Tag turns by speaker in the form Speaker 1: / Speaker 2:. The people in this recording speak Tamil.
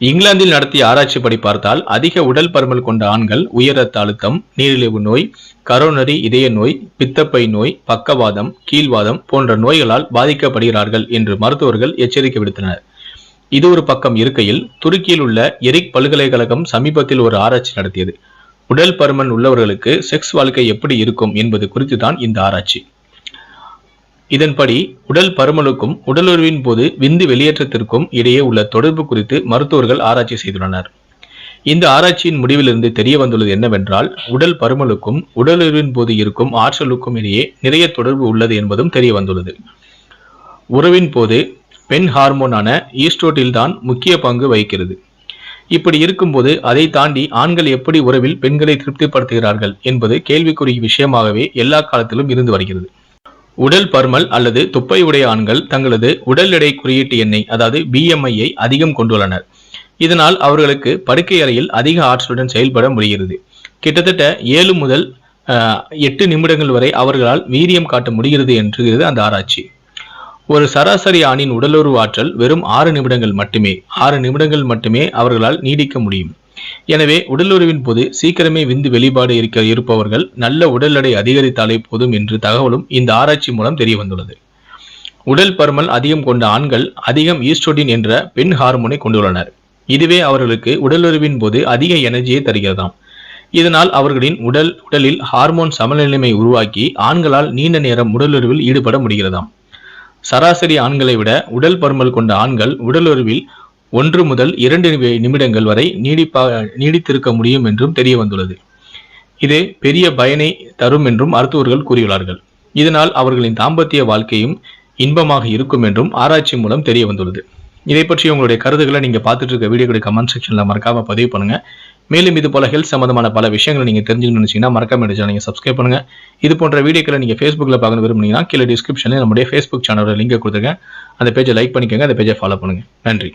Speaker 1: இங்கிலாந்தில் நடத்திய ஆராய்ச்சிப்படி பார்த்தால் அதிக உடல் பருமன் கொண்ட ஆண்கள் உயர் ரத்த அழுத்தம் நீரிழிவு நோய் கரோனரி இதய நோய் பித்தப்பை நோய் பக்கவாதம் கீழ்வாதம் போன்ற நோய்களால் பாதிக்கப்படுகிறார்கள் என்று மருத்துவர்கள் எச்சரிக்கை விடுத்தனர். இது ஒரு பக்கம் இருக்கையில் துருக்கியில் உள்ள எரிக் பல்கலைக்கழகம் சமீபத்தில் ஒரு ஆராய்ச்சி நடத்தியது. உடல் பருமன் உள்ளவர்களுக்கு செக்ஸ் வாழ்க்கை எப்படி இருக்கும் என்பது குறித்து தான் இந்த ஆராய்ச்சி. இதன்படி உடல் பருமனுக்கும் உடலுறவின் போது விந்து வெளியேற்றத்திற்கும் இடையே உள்ள தொடர்பு குறித்து மருத்துவர்கள் ஆராய்ச்சி செய்துள்ளனர். இந்த ஆராய்ச்சியின் முடிவிலிருந்து தெரிய வந்துள்ளது என்னவென்றால் உடல் பருமனுக்கும் உடலுறவின் போது இருக்கும் ஆற்றலுக்கும் இடையே நிறைய தொடர்பு உள்ளது என்பதும் தெரிய வந்துள்ளது. உறவின் போது பெண் ஹார்மோனான ஈஸ்ட்ரோட்டில் தான் முக்கிய பங்கு வகிக்கிறது. இப்படி இருக்கும்போது அதை தாண்டி ஆண்கள் எப்படி உறவில் பெண்களை திருப்திப்படுத்துகிறார்கள் என்பது கேள்விக்குரிய விஷயமாகவே எல்லா காலத்திலும் இருந்து வருகிறது. உடல் பருமல் அல்லது துப்பை உடைய ஆண்கள் தங்களது உடல் எடை குறியீட்டு எண்ணெய் அதாவது பிஎம்ஐயை அதிகம் கொண்டுள்ளனர். இதனால் அவர்களுக்கு படுக்கை அறையில் அதிக ஆற்றலுடன் செயல்பட முடிகிறது. கிட்டத்தட்ட ஏழு முதல் எட்டு நிமிடங்கள் வரை அவர்களால் வீரியம் காட்ட முடிகிறது என்று அந்த ஆராய்ச்சி. ஒரு சராசரி ஆணின் உடலுறவு ஆற்றல் வெறும் ஆறு நிமிடங்கள் மட்டுமே ஆறு நிமிடங்கள் மட்டுமே அவர்களால் நீடிக்க முடியும். எனவே உடலுறவின் போது சீக்கிரமே விந்து வெளிப்பாடு இருக்க இருப்பவர்கள் நல்ல உடல் எடை அதிகரித்தாலே போதும் என்று தகவலும் இந்த ஆராய்ச்சி மூலம் தெரிய வந்துள்ளது உடல் பருமல் அதிகம் கொண்ட ஆண்கள் அதிகம் ஈஸ்ட்ரோடின் என்ற பெண் ஹார்மோனை கொண்டுள்ளனர். இதுவே அவர்களுக்கு உடலுறவின் போது அதிக எனர்ஜியை தருகிறதாம். இதனால் அவர்களின் உடல் உடலில் ஹார்மோன் சமநிலைமை உருவாக்கி ஆண்களால் நீண்ட நேரம் உடலுறவில் ஈடுபட முடிகிறதாம். சராசரி ஆண்களை விட உடல் பருமல் கொண்ட ஆண்கள் உடலுறவில் ஒன்று முதல் இரண்டு நிமிடங்கள் வரை நீடிப்பா நீடித்திருக்க முடியும் என்றும் தெரிய வந்துள்ளது இது பெரிய பயனை தரும் என்றும் மருத்துவர்கள் கூறியுள்ளார்கள் இதனால் அவர்களின் தாம்பத்திய வாழ்க்கையும் இன்பமாக இருக்கும் என்றும் ஆராய்ச்சி மூலம் தெரிய வந்துள்ளது இதை பற்றி உங்களுடைய கருத்துக்களை நீங்கள் பார்த்துட்டு இருக்க வீடியோடைய கமெண்ட் செக்ஷனில் மறக்காம பதிவு பண்ணுங்க. மேலும் இது போல ஹெல்த் சம்பந்தமான பல விஷயங்களை நீங்கள் தெரிஞ்சுக்கணும்னு நினச்சிங்கன்னா மறக்காம நீங்கள் சேனலை சப்ஸ்கிரைப் பண்ணுங்க. இது போன்ற வீடியோக்களை நீங்கள் ஃபேஸ்புக்கில் பார்க்க விரும்புனீங்கன்னா கீழே டிஸ்கிரிப்ஷனில் நம்முடைய ஃபேஸ்புக் சேனலோட லிங்கை கொடுத்துருக்கேன். அந்த பேஜை லைக் பண்ணிக்கோங்க அந்த பேஜை ஃபாலோ பண்ணுங்க. நன்றி.